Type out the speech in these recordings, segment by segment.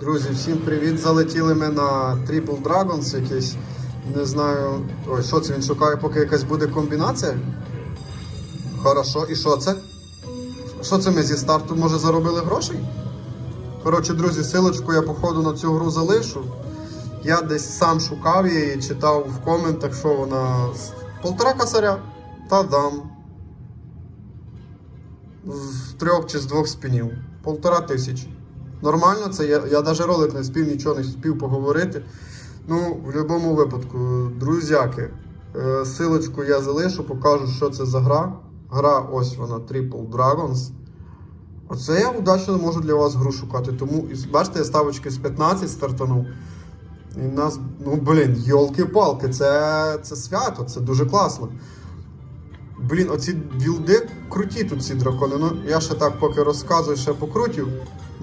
Друзі, всім привіт! Залетіли ми на Triple Dragons якийсь. Не знаю. Ой, що це він шукає, поки якась буде комбінація. Хорошо, і що це? Що це ми зі старту може заробили грошей? Коротше, друзі, силочку я походу на цю гру залишу. Я десь сам шукав її, читав в коментах, що вона полтора косаря. Та дам. З трьох чи з двох спінів. Полтора тисячі. Нормально, це я, я навіть ролик не спів, нічого не спів поговорити. Ну, в будь-якому випадку, друзяки, е, силочку я залишу, покажу, що це за гра. Гра, ось вона, Triple Dragons. Оце я удачно можу для вас гру шукати. Тому, бачите, я ставочки з 15 стартанув. І в нас, ну блін, йолки-палки, це, це свято, це дуже класно. Блін, оці білди круті тут ці дракони. Ну, я ще так поки розказую, ще покрутів.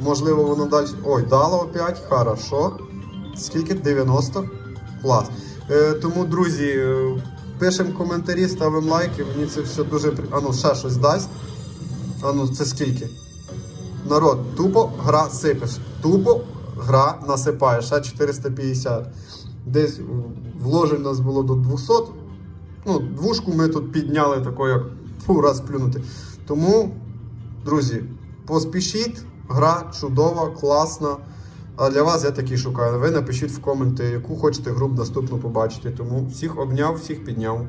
Можливо, воно далі. Ой, дало опять, хорошо. Скільки? 90? Клас. Е, тому, друзі, е, пишемо коментарі, ставимо лайки. Мені це все дуже при- А ну, ще щось дасть. А ну, це скільки? Народ, тупо гра сипеш. Тупо гра насипає. Ще 450. Десь вложень у нас було до 200. Ну, двушку ми тут підняли тако, як фу, раз плюнути. Тому, друзі, поспішіть. Гра чудова, класна. А для вас я такий шукаю. Ви напишіть в коменти, яку хочете гру наступну побачити. Тому всіх обняв, всіх підняв.